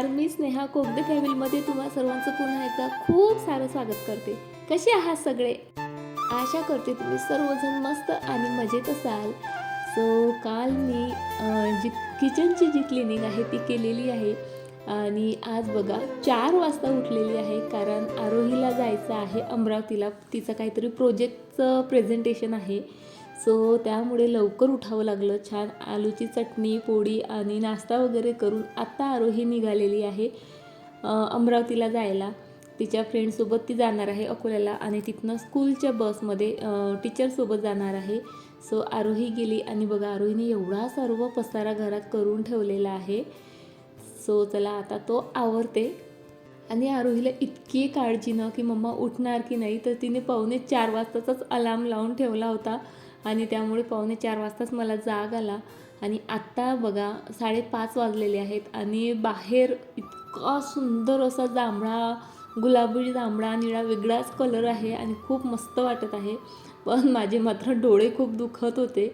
नमस्कार मी स्नेहा कोगदे फॅमिलीमध्ये तुम्हा सर्वांचं पुन्हा एकदा खूप सारं स्वागत करते. कसे आहात सगळे? आशा करते तुम्ही सर्वजण मस्त आणि मजेत असाल. सो काल मी जी किचनची जी क्लिनिंग आहे ती केलेली आहे. आणि आज बघा चार वाजता उठलेली आहे कारण आरोहीला जायचं आहे अमरावतीला. तिचं काहीतरी प्रोजेक्टचं प्रेझेंटेशन आहे. सो त्यामुळे लवकर उठावं लागलं. छान आलूची चटणी पोळी आणि नाश्ता वगैरे करून आत्ता आरोही निघालेली आहे अमरावतीला जायला. तिच्या फ्रेंडसोबत ती जाणार आहे अकोल्याला आणि तिथनं स्कूलच्या बसमध्ये टीचरसोबत जाणार आहे. सो आरोही गेली आणि बघा आरोहीने एवढा सर्व पसारा घरात करून ठेवलेला आहे. सो चला आता तो आवरते. आणि आरोहीला इतकी काळजी न की मम्मा उठणार की नाही तर तिने पावणे चार वाजताचाच अलार्म लावून ठेवला होता. आणि त्यामुळे पावणे चार वाजताच मला जाग आला. आणि आत्ता बघा साडेपाच वाजलेले आहेत आणि बाहेर इतका सुंदर असा जांभळा गुलाबी जांभळा निळा वेगळाच कलर आहे आणि खूप मस्त वाटत आहे. पण माझे मात्र डोळे खूप दुखत होते.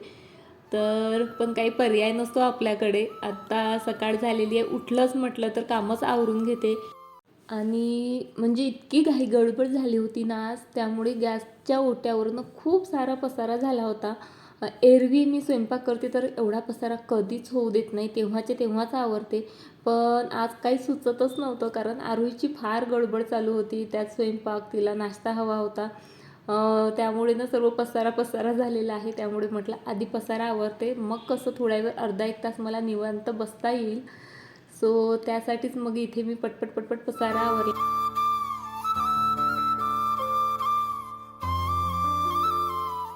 तर पण काही पर्याय नसतो आपल्याकडे. आत्ता सकाळ झालेली आहे उठलंच म्हटलं तर कामच आवरून घेते. आणि म्हणजे इतकी घाई गडबड झाली होती ना आज त्यामुळे गॅसच्या ओट्यावरनं खूप सारा पसारा झाला होता. एरवी मी स्वयंपाक करते तर एवढा पसारा कधीच होऊ देत नाही तेव्हाच्या तेव्हाच आवरते. पण आज काही सुचतच नव्हतं कारण आरोहीची फार गडबड चालू होती त्यात स्वयंपाक तिला नाश्ता हवा होता. त्यामुळे ना सर्व पसारा पसारा झालेला आहे त्यामुळे म्हटलं आधी पसारा आवरते मग कसं थोड्या वेळ अर्धा एक तास मला निवांत बसता येईल. सो त्यासाठीच मग इथे मी पटपट पटपट पसारा आवरला.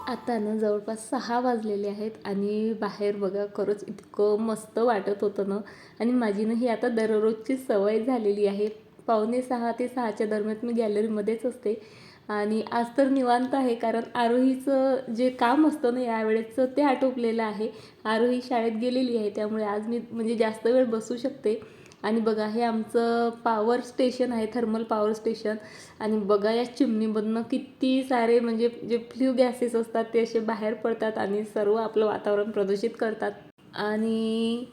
आता ना जवळपास सहा वाजलेले आहेत आणि बाहेर बघा खरंच इतकं मस्त वाटत होतं ना. आणि माझी ना ही आता दररोजची सवय झालेली आहे. पावणे सहा ते सहाच्या दरम्यान मी गॅलरीमध्येच असते. आणि आज तर निवांत आहे कारण आरोहीचं जे काम असतं ना यावेळेचं ते आटोपलेलं आहे. आरोही शाळेत गेलेली आहे त्यामुळे आज मी म्हणजे जास्त वेळ बसू शकते. आणि बघा हे आमचं पॉवर स्टेशन आहे थर्मल पॉवर स्टेशन आणि बघा या चिमणीमधनं किती सारे म्हणजे जे फ्ल्यू गॅसेस असतात ते असे बाहेर पडतात आणि सर्व आपलं वातावरण प्रदूषित करतात. आणि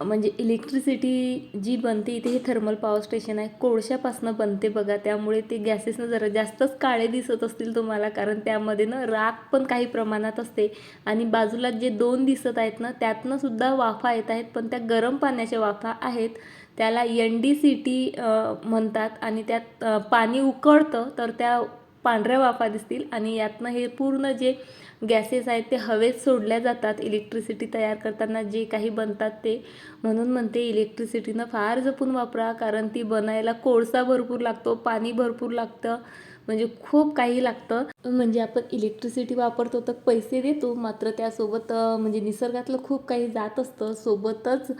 म्हणजे इलेक्ट्रिसिटी जी बनते इथे हे थर्मल पॉवर स्टेशन आहे. कोळशापासनं बनते बघा. त्यामुळे ते गॅसेसनं जरा जास्तच काळे दिसत असतील तुम्हाला. कारण त्यामध्ये ना राख पण काही प्रमाणात असते. आणि बाजूला जे दोन दिसत आहेत ना त्यातनं सुद्धा वाफा येत आहेत. पण त्या गरम पाण्याच्या वाफा आहेत. त्याला एन डी सी टी म्हणतात. आणि त्यात पाणी उकळतं तर त्या पांढऱ्या वाफा दिसतील. आणि यातनं हे पूर्ण जे गॅसेस आहेत ते हवेत सोडल्या जातात. इलेक्ट्रिसिटी तयार करताना जे काही बनतात ते. म्हणून म्हणते इलेक्ट्रिसिटीनं फार जपून वापरा कारण ती बनायला कोळसा भरपूर लागतो पाणी भरपूर लागतं म्हणजे खूप काही लागतं. म्हणजे आपण इलेक्ट्रिसिटी वापरतो तर पैसे देतो मात्र त्यासोबत म्हणजे निसर्गातलं खूप काही जात असतं. सोबतच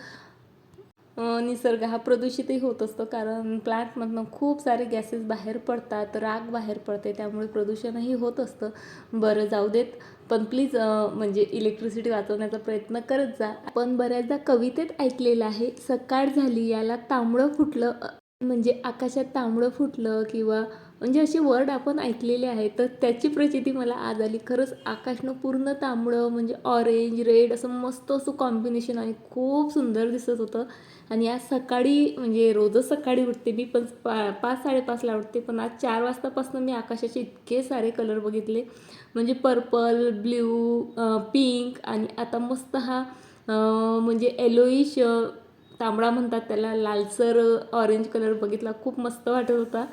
निसर्ग हा प्रदूषितही होत असतो कारण प्लांटमधनं खूप सारे गॅसेस बाहेर पडतात राग बाहेर पडते त्यामुळे प्रदूषणही होत असतं. बरं जाऊ देत. पण प्लीज म्हणजे इलेक्ट्रिसिटी वाचवण्याचा प्रयत्न करत जा. पण बऱ्याचदा कवितेत ऐकलेलं आहे सकाळ झाली याला तांबडं फुटलं म्हणजे आकाशात तांबडं फुटलं किंवा म्हणजे असे वर्ड आपण ऐकलेले आहेत तर त्याची प्रचिती मला आज आली. खरंच आकाशनं पूर्ण तांबडं म्हणजे ऑरेंज रेड असं मस्त असं कॉम्बिनेशन आणि खूप सुंदर दिसत होतं. आणि आज सकाळी म्हणजे रोजच सकाळी उठते मी पण पा पाच साडेपाचला उठते पण आज चार वाजतापासून मी आकाशाचे इतके सारे कलर बघितले. म्हणजे पर्पल ब्ल्यू पिंक आणि आता मस्त हा म्हणजे येलोईश तांबडा म्हणतात त्याला लालसर ऑरेंज कलर बघितला. खूप मस्त वाटत होता.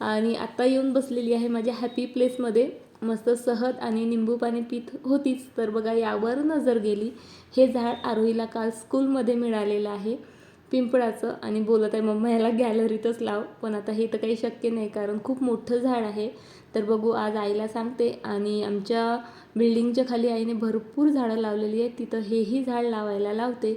आणि आत्ता येऊन बसलेली आहे माझ्या हॅपी प्लेसमध्ये मस्त सहज आणि निंबू पाणी पीत होतीच. तर बघा यावर नजर गेली. हे झाड आरोहीला काल स्कूलमध्ये मिळालेलं आहे. पिंपळाचं. आणि बोलत आहे मम्मा याला गॅलरीतच लाव. पण आता हे तर काही शक्य नाही कारण खूप मोठं झाड आहे. तर बघू आज आईला सांगते. आणि आमच्या बिल्डिंगच्या खाली आईने भरपूर झाडं लावलेली आहेत. तिथं हेही झाड लावायला लावते.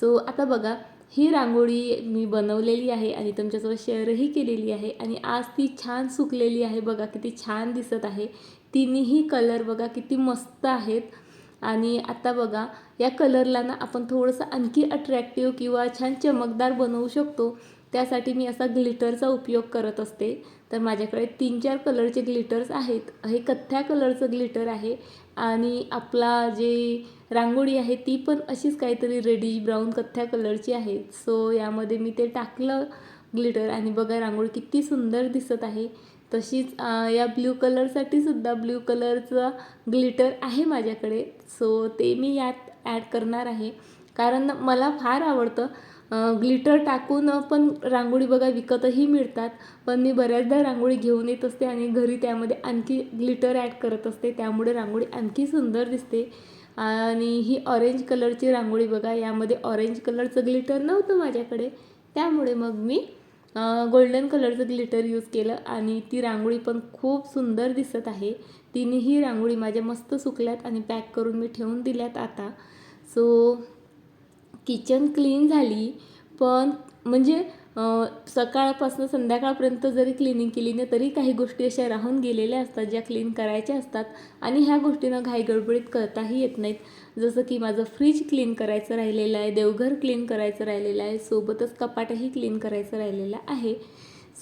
सो आता बघा ही रांगोळी मी बनवलेली आहे आणि तुमच्यासोबत शेअरही केलेली आहे आणि आज ती छान सुकलेली आहे. बघा किती छान दिसत आहे. तिन्ही कलर बघा किती मस्त आहेत. आणि आता बघा या कलरला ना आपण थोडंसं आणखी अट्रॅक्टिव्ह किंवा छान चमकदार बनवू शकतो. त्यासाठी मी असा ग्लिटरचा उपयोग करत असते. तर माझ्याकडे तीन चार कलरचे ग्लिटर्स आहेत. हे कथ्या कलरचं ग्लिटर आहे. आणि आपला जे रांगोळी आहे ती पण अशीच काहीतरी रेडिश ब्राऊन कथ्या कलरची आहे. सो यामध्ये मी ते टाकलं ग्लिटर आणि बघा रांगोळी किती सुंदर दिसत आहे. तशीच या ब्ल्यू कलरसाठी सुद्धा ब्ल्यू कलरचं ग्लिटर आहे माझ्याकडे. सो ते मी यात ॲड करणार आहे. कारण मला फार आवडतं ग्लिटर टाकून पण रांगोळी बघा विकतही मिळतात. पण मी बऱ्याचदा रांगोळी घेऊन येत असते आणि घरी त्यामध्ये आणखी ग्लिटर ॲड करत असते. त्यामुळे रांगोळी आणखी सुंदर दिसते. आणि ही ऑरेंज कलरची रांगोळी बघा यामध्ये ऑरेंज कलरचं ग्लिटर नव्हतं माझ्याकडे. त्यामुळे मग मी गोल्डन कलरचं ग्लिटर यूज केलं आणि ती रांगोळी पण खूप सुंदर दिसत आहे. तिन्ही रांगोळी माझ्या मस्त सुकल्यात आणि पॅक करून मी ठेवून दिल्यात आता. सो किचन क्लीन झाली पण म्हणजे सकाळपासून संध्याकाळपर्यंत जरी क्लिनिंग केली नाही तरी काही गोष्टी अशा राहून गेलेल्या असतात ज्या क्लीन करायच्या असतात आणि ह्या गोष्टींना घाई गडबडीत करताही येत नाहीत. जसं की माझं फ्रीज क्लीन करायचं राहिलेलं आहे देवघर क्लीन करायचं राहिलेलं आहे सोबतच कपाटही क्लीन करायचं राहिलेलं आहे.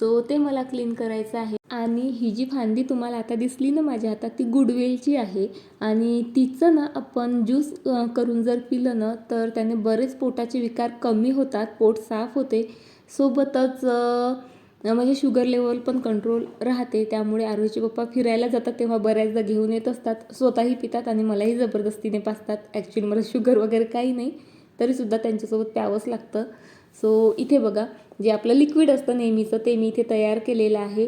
सो ते मला क्लीन करायचं आहे. आणि ही जी फांदी तुम्हाला आता दिसली ना माझ्या हातात ती गुडवेलची आहे. आणि तिचं ना आपण ज्यूस करून जर पिलं ना तर त्याने बरेच पोटाचे विकार कमी होतात पोट साफ होते. सोबतच म्हणजे शुगर लेवल पण कंट्रोल राहते. त्यामुळे आरोहीचे पप्पा फिरायला जातात तेव्हा बऱ्याचदा घेऊन येत असतात. स्वतःही पितात आणि मलाही जबरदस्तीने पाचतात ॲक्च्युली मला शुगर वगैरे काही नाही तरीसुद्धा त्यांच्यासोबत प्यावंच लागतं. सो इथे बघा जे आपलं लिक्विड असतं नेहमीचं ते मी इथे तयार केलेलं आहे.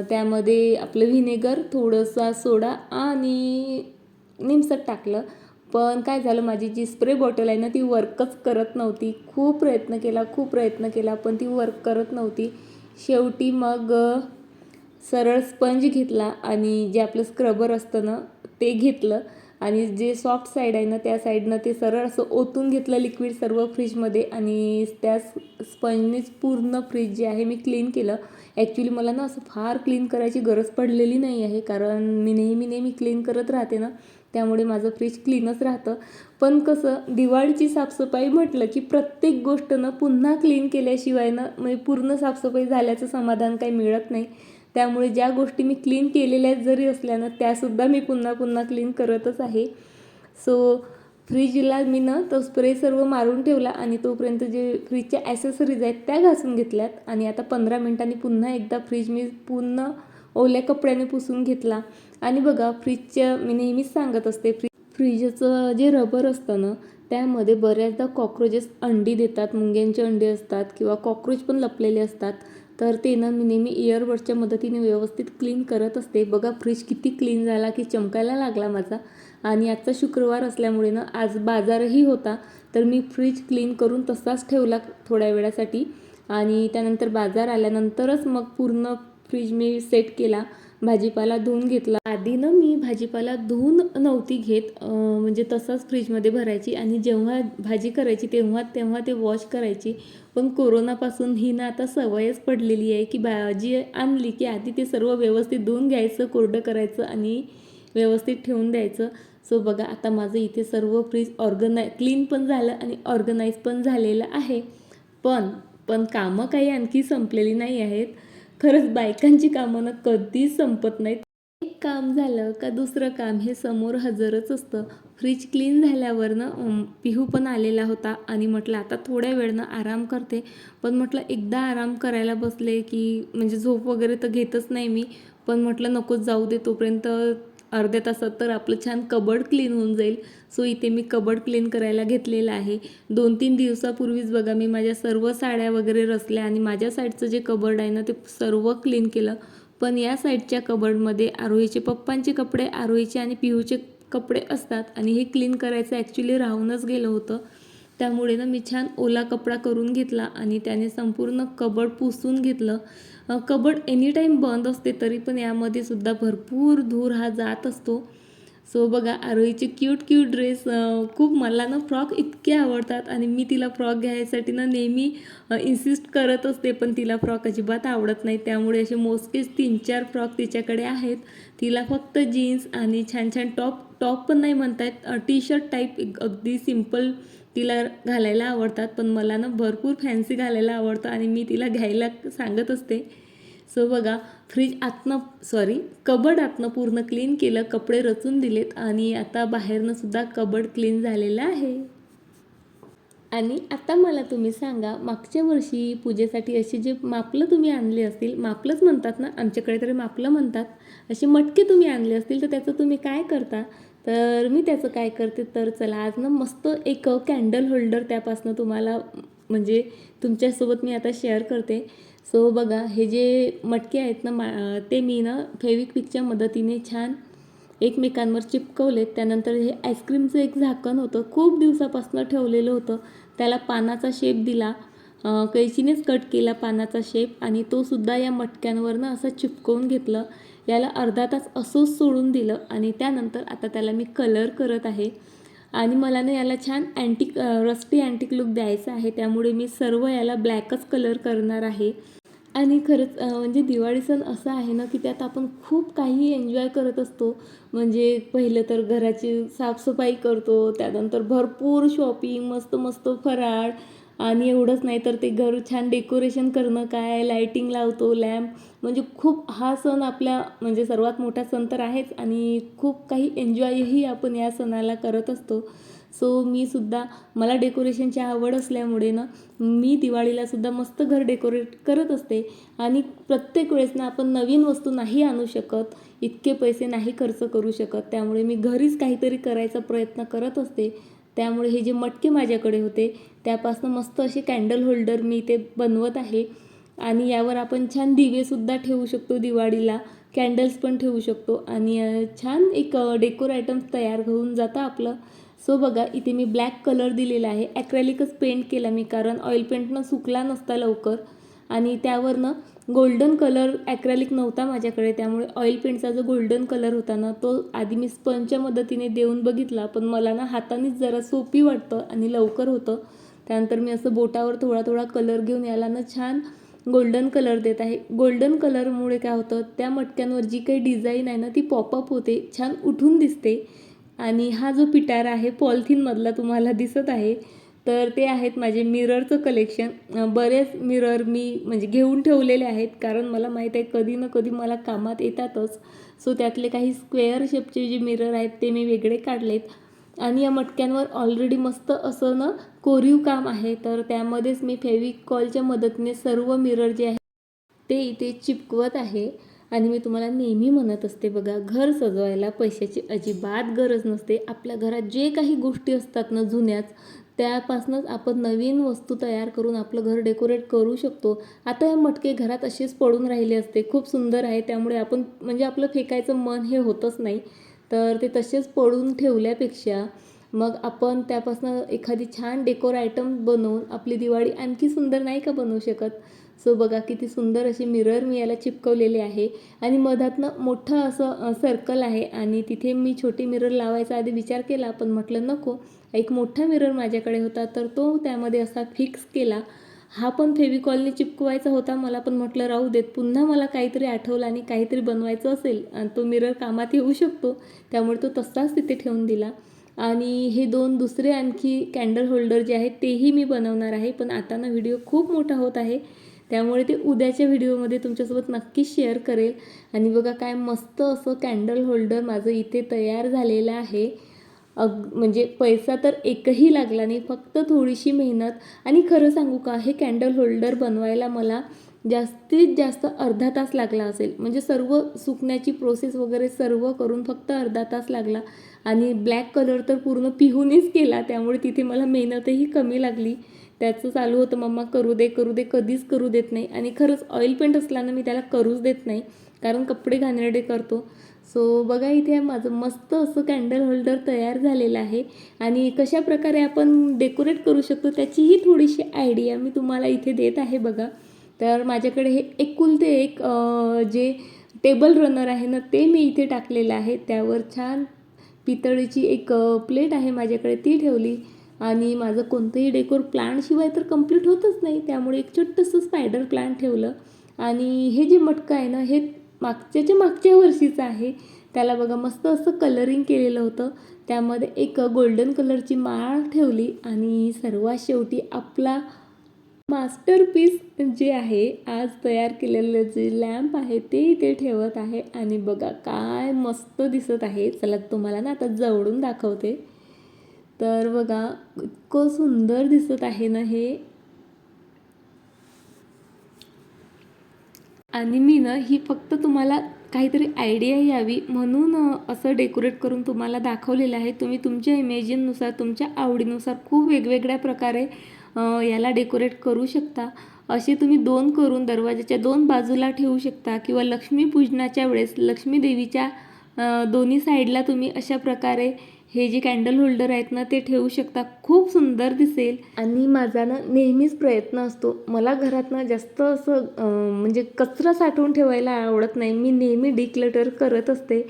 त्यामध्ये आपलं व्हिनेगर थोडंसा सोडा आणि निमसट टाकलं. पण काय झालं माझी जी स्प्रे बॉटल आहे ना ती वर्कच करत नव्हती. खूप प्रयत्न केला खूप प्रयत्न केला पण ती वर्क करत नव्हती. शेवटी मग सरळ स्पंज घेतला आणि जे आपलं स्क्रबर असतं ना ते घेतलं. आणि जे सॉफ्ट साईड आहे ना त्या साईडनं ते सरळ असं ओतून घेतलं लिक्विड सर्व फ्रीजमध्ये आणि त्या स्पंजनेच पूर्ण फ्रीज जे आहे मी क्लीन केलं. ॲक्च्युली मला ना असं फार क्लीन करायची गरज पडलेली नाही आहे कारण मी नेहमी नेहमी क्लीन करत राहते ना त्यामुळे माझं फ्रीज क्लीनच राहतं. पण कसं दिवाळीची साफसफाई म्हटलं की प्रत्येक गोष्ट ना पुन्हा क्लीन केल्याशिवाय ना म्हणजे पूर्ण साफसफाई झाल्याचं समाधान काही मिळत नाही. त्यामुळे ज्या गोष्टी मी क्लीन केलेल्या जरी असल्या ना त्यासुद्धा मी पुन्हा पुन्हा क्लीन करतच आहे. सो फ्रीजला मी ना तो स्प्रे सर्व मारून ठेवला आणि तोपर्यंत जे फ्रीजच्या ॲसेसरीज आहेत त्या घासून घेतल्यात. आणि आता पंधरा मिनिटांनी पुन्हा एकदा फ्रीज मी पूर्ण ओल्या कपड्याने पुसून घेतला. आणि बघा फ्रीजच्या मी नेहमीच सांगत असते फ्री फ्रीजचं जे रबर असतं ना त्यामध्ये बऱ्याचदा कॉक्रोचेस अंडी देतात. मुंग्यांचे अंडी असतात किंवा कॉक्रोच पण लपलेले असतात. तर ते ना मी नेहमी इयरबडच्या मदतीने व्यवस्थित क्लीन करत असते. बघा फ्रीज किती क्लीन झाला की चमकायला लागला माझा. आणि आजचा शुक्रवार असल्यामुळे ना आज बाजारही होता तर मी फ्रीज क्लीन करून तसाच ठेवला थोड्या वेळासाठी. आणि त्यानंतर बाजार आल्यानंतरच मग पूर्ण फ्रीज मी सेट केला. भाजीपाला धुवून घेतला. आधी ना मी भाजीपाला धुवून नव्हती घेत म्हणजे तसाच फ्रीजमध्ये भरायची आणि जेव्हा भाजी करायची तेव्हा तेव्हा ते वॉश करायची. पण कोरोनापासून ही ना आता सवयच पडलेली आहे की भाजी आणली की आधी ते सर्व व्यवस्थित धुवून घ्यायचं कोरडं करायचं आणि व्यवस्थित ठेवून द्यायचं. सो बघा आता माझं इथे सर्व फ्रीज ऑर्गनाय क्लीन पण झालं आणि ऑर्गनाईज पण झालेलं आहे. पण पण कामं काही आणखी संपलेली नाही आहेत. खरंच बायकांची कामं ना कधीच संपत नाहीत. एक काम झालं का दुसरं काम हे समोर हजरच असतं. फ्रीज क्लीन झाल्यावर ना पिहू पण आलेला होता आणि म्हटलं आता थोड्या वेळनं आराम करते. पण म्हटलं एकदा आराम करायला बसले की म्हणजे झोप वगैरे तर घेतच नाही मी. पण म्हटलं नकोच जाऊ दे तोपर्यंत अर्ध्या तासात तर आपलं छान कबड क्लीन होऊन जाईल. सो इथे मी कबड क्लीन करायला घेतलेलं आहे. दोन तीन दिवसापूर्वीच बघा मी माझ्या सर्व साड्या वगैरे रचल्या आणि माझ्या साईडचं जे कबर्ड आहे ना ते सर्व क्लीन केलं. पण या साईडच्या कबर्डमध्ये आरोहीचे पप्पांचे कपडे आरोहीचे आणि पिहूचे कपडे असतात आणि हे क्लीन करायचं ॲक्च्युली राहूनच गेलं होतं. त्यामुळे ना मी छान ओला कपडा करून घेतला आणि त्याने संपूर्ण कबड पुसून घेतलं. कबड एनी टाईम बंद असते तरी पण यामध्ये सुद्धा भरपूर धूर हा जात असतो. सो बघा आरोहीचे क्यूट क्यूट ड्रेस खूप मला ना फ्रॉक इतके आवडतात आणि मी तिला फ्रॉक घ्यायसाठी ना नेहमी इन्सिस्ट करत असते पण तिला फ्रॉक अजिबात आवडत नाही. त्यामुळे असे मोजकेच तीन चार फ्रॉक तिच्याकडे आहेत. तिला फक्त जीन्स आणि छान छान टॉप टॉप पण नाही म्हणतायत टी शर्ट टाईप अगदी सिंपल तिला घालायला आवडतात. पण मला ना भरपूर फॅन्सी घालायला आवडतं आणि मी तिला घ्यायला सांगत असते. सो बघा फ्रीज आतनं सॉरी कबड आतनं पूर्ण क्लीन केलं कपडे रचून दिलेत आणि आता बाहेरनं सुद्धा कबड क्लीन झालेलं आहे. आणि आता मला तुम्ही सांगा मागच्या वर्षी पूजेसाठी असे जे मापलं तुम्ही आणले असतील मापलंच म्हणतात ना आमच्याकडे तरी मापलं म्हणतात असे मटके तुम्ही आणले असतील तर त्याचं तुम्ही काय करता? तर मी त्याचं काय करते तर चला आज ना मस्त एक कॅन्डल होल्डर त्यापासनं तुम्हाला म्हणजे तुमच्यासोबत मी आता शेअर करते. सो बघा हे जे मटके आहेत ना मा ते मी ना फेविक्विकच्या मदतीने छान एकमेकांवर चिपकवलेत. त्यानंतर हे आईस्क्रीमचं एक झाकण होतं. खूप दिवसापासून ठेवलेलं होतं. त्याला पानाचा शेप दिला. कैचीनेच कट केला पानाचा शेप आणि तो सुद्धा या मटक्यांवरनं असं चिपकवून घेतलं. याला अर्धा तास असंच सोडून दिलं आणि त्यानंतर आता त्याला मी कलर करत आहे. आणि मला ना याला छान अँटिक रस्टी अँटिक लुक द्यायचा आहे. त्यामुळे मी सर्व याला ब्लॅकच कलर करणार आहे. आणि खरंच म्हणजे दिवाळी सण असा आहे ना की त्यात आपण खूप काही एन्जॉय करत असतो. म्हणजे पहिलं तर घराची साफसफाई करतो त्यानंतर भरपूर शॉपिंग मस्त मस्त फराळ आणि एवढंच नाही तर ते घर छान डेकोरेशन करणं काय लाईटिंग लावतो लॅम्प म्हणजे खूप हा सण आपल्या म्हणजे सर्वात मोठा सण तर आहेच आणि खूप काही एन्जॉयही आपण या सणाला करत असतो. सो मी सुद्धा मला डेकोरेशनची आवड असल्यामुळे ना मी दिवाळीला सुद्धा मस्त घर डेकोरेट करत असते. आणि प्रत्येक वेळेस ना आपण नवीन वस्तू नाही आणू शकत इतके पैसे नाही खर्च करू शकत. त्यामुळे मी घरीच काहीतरी करायचा प्रयत्न करत असते. त्यामुळे हे जे मटके माझ्याकडे होते त्यापासून मस्त असे कॅन्डल होल्डर मी ते बनवत आहे. आणि यावर आपण छान दिवेसुद्धा ठेवू शकतो दिवाळीला कॅन्डल्स पण ठेवू शकतो. आणि छान एक डेकोर आयटम तयार होऊन जातं आपलं. सो बघा इथे मी ब्लॅक कलर दिलेला आहे. ॲक्रेलिकच पेंट केला मी कारण ऑइल पेंटनं सुकला नसता लवकर. आणि त्यावरनं गोल्डन कलर ॲक्रॅलिक नव्हता माझ्याकडे त्यामुळे ऑइल पेंटचा जो गोल्डन कलर होता ना तो आधी मी स्पंजच्या मदतीने देऊन बघितला पण मला ना हातानेच जरा सोपी वाटतं आणि लवकर होतं. त्यानंतर मी असं बोटावर थोडा थोडा कलर घेऊन याला ना छान गोल्डन कलर देत आहे. गोल्डन कलरमुळे काय होतं त्या मटक्यांवर जी काही डिझाईन आहे ना ती पॉपअप होते छान उठून दिसते. आणि हा जो पिटारा आहे पॉलिथिनमधला तुम्हाला दिसत आहे तर ते आहेत माझे मिररचं कलेक्शन बरेच मिरर मी म्हणजे घेऊन ठेवलेले आहेत कारण मला माहीत आहे कधी ना कधी मला कामात येतातच. सो त्यातले काही स्क्वेअर शेपचे जे मिरर आहेत ते मी वेगळे काढलेत. आणि या मटक्यांवर ऑलरेडी मस्त असं ना कोरीव काम आहे तर त्यामध्येच मी फेविकॉलच्या मदतीने सर्व मिरर जे आहे ते इथे चिपकवत आहे. आणि मी तुम्हाला नेहमी म्हणत असते बघा घर सजवायला पैशाची अजिबात गरज नसते. आपल्या घरात जे काही गोष्टी असतात ना जुन्याच त्यापासूनच आपण नवीन वस्तू तयार करून आपलं घर डेकोरेट करू शकतो. आता हे मटके घरात असेच पडून राहिले असते. खूप सुंदर आहे. त्यामुळे आपण म्हणजे आपलं फेकायचं मन हे होतच नाही. तर ते तसेच पडून ठेवल्यापेक्षा मग आपण त्यापासून एखादी छान डेकोर आयटम बनवून आपली दिवाळी आणखी सुंदर नाही का बनवू शकत? सो बघा किती सुंदर असे मिरर मी याला चिपकवलेली आहे. आणि मधातनं मोठं असं सर्कल आहे. आणि तिथे मी छोटे मिरर लावायचा आधी विचार केला पण म्हटलं नको. एक मोठा मिरर माझ्याकडे होता तर तो त्यामध्ये असा फिक्स केला. हा पण फेविकॉलने चिपकवायचा होता मला पण म्हटलं राहू देत. पुन्हा मला काहीतरी आठवलं आणि काहीतरी बनवायचं असेल आणि तो मिरर कामात येऊ शकतो. त्यामुळे तो तसाच तिथे ठेवून दिला. आणि हे दोन दुसरे आणखी कॅन्डल होल्डर जे आहेत तेही मी बनवणार आहे. पण आता ना व्हिडिओ खूप मोठा होत आहे. त्यामुळे ते उद्याच्या व्हिडिओमध्ये तुमच्यासोबत नक्कीच शेअर करेल. आणि बघा काय मस्त असं कॅन्डल होल्डर माझं इथे तयार झालेलं आहे. अग म्हणजे पैसा तर एकही लागला नाही फक्त थोडीशी मेहनत. आणि खरं सांगू का हे कॅन्डल होल्डर बनवायला मला जास्तीत जास्त अर्धा तास लागला असेल. म्हणजे सर्व सुकण्याची प्रोसेस वगैरे सर्व करून फक्त अर्धा तास लागला. आणि ब्लॅक कलर तर पूर्ण पिहूनच केला त्यामुळे तिथे मला मेहनतही कमी लागली. त्याचं चालू होतं मम्मा करू दे करू दे कधीच करू देत नाही. आणि खरंच ऑइल पेंट असल्यानं मी त्याला करूच देत नाही कारण कपडे घाणेरडे करतो. सो बघा इथे माझं मस्त असं कॅन्डल होल्डर तयार झालेलं आहे आणि कशा प्रकारे आपण डेकोरेट करू शकतो त्याचीही थोडीशी आयडिया मी तुम्हाला इथे देत आहे बघा. तर माझ्याकडे हे एकुलते एक जे टेबल रनर आहे ना ते मी इथे टाकलेलं आहे. त्यावर छान पितळीची एक प्लेट आहे माझ्याकडे ती ठेवली. आणि माझं कोणतंही डेकोर प्लॅनशिवाय तर कंप्लीट होतच नाही. त्यामुळे एक छोटंसं स्पायडर प्लॅन ठेवलं. आणि हे जे मटकं आहे ना हे मागच्याच्या मागच्या वर्षीचं आहे. त्याला बघा मस्त असं कलरिंग केलेलं होतं. त्यामध्ये एक गोल्डन कलरची माळ ठेवली आणि सर्वात शेवटी आपला मास्टरपीस जे आहे आज तयार केलेलं जे लॅम्प आहे ते इथे ठेवत आहे. आणि बघा काय मस्त दिसत आहे. चला तुम्हाला ना आता जवळून दाखवते. तर बघा इतकं सुंदर दिसत आहे ना हे. आणि मी ना ही फक्त तुम्हाला काहीतरी आयडिया यावी म्हणून असं डेकोरेट करून तुम्हाला दाखवलेलं आहे. तुम्ही तुमच्या इमेजिननुसार तुमच्या आवडीनुसार खूप वेगवेगळ्या प्रकारे याला डेकोरेट करू शकता. असे तुम्ही दोन करून दरवाजाच्या दोन बाजूला ठेवू शकता किंवा लक्ष्मीपूजनाच्या वेळेस लक्ष्मी देवीच्या दोन्ही साईडला तुम्ही अशा प्रकारे हे जे कॅन्डल होल्डर आहेत ना ते ठेवू शकता. खूप सुंदर दिसेल. आणि माझा ना नेहमीच प्रयत्न असतो. मला घरात ना जास्त असं म्हणजे कचरा साठवून ठेवायला आवडत नाही. मी नेहमी डिक्लटर करत असते.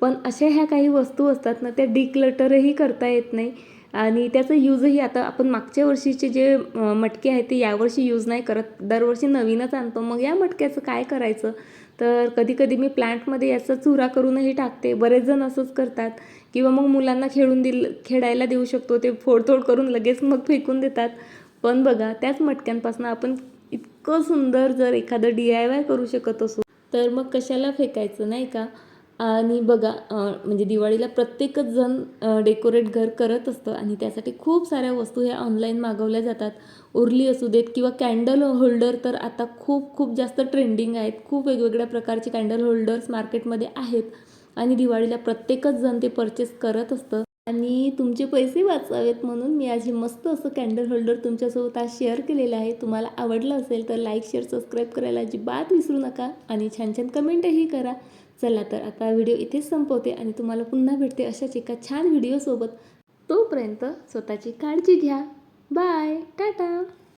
पण अशा ह्या काही वस्तू असतात ना त्या डिक्लटरही करता येत नाही. आणि त्याचा यूजही आता आपण मागच्या वर्षीचे जे मटके आहेत ते यावर्षी यूज नाही करत. दरवर्षी नवीनच आणतो. मग या मटक्याचं काय करायचं? तर कधीकधी मी प्लांटमध्ये याचा चुरा करूनही टाकते. बरेच जण असंच करतात. किंवा मग मुलांना खेळून दिल खेळायला देऊ शकतो ते फोडतोड करून लगेच मग फेकून देतात. पण बघा त्याच मटक्यांपासून आपण इतकं सुंदर जर एखादं डी आय वाय करू शकत असू तर मग कशाला फेकायचं नाही का? आणि बघा म्हणजे दिवाळीला प्रत्येकच जण डेकोरेट घर करत असतं आणि त्यासाठी खूप साऱ्या वस्तू ह्या ऑनलाईन मागवल्या जातात. उरली असू देत किंवा कॅन्डल होल्डर तर आता खूप खूप जास्त ट्रेंडिंग आहेत. खूप वेगवेगळ्या प्रकारचे कॅन्डल होल्डर्स मार्केटमध्ये आहेत. आणि दिवाळीला प्रत्येकच जण ते परचेस करत असतं. आणि तुमचे पैसे वाचावेत म्हणून मी आज हे मस्त असं कॅन्डल होल्डर तुमच्यासोबत आज शेअर केलेलं आहे. तुम्हाला आवडलं असेल तर लाईक शेअर सबस्क्राईब करायला अजिबात विसरू नका आणि छान छान कमेंटही करा. चला तर आता व्हिडिओ इथेच संपवते आणि तुम्हाला पुन्हा भेटते अशाच एका छान व्हिडिओसोबत तोपर्यंत स्वतःची काळजी घ्या. बाय टाटा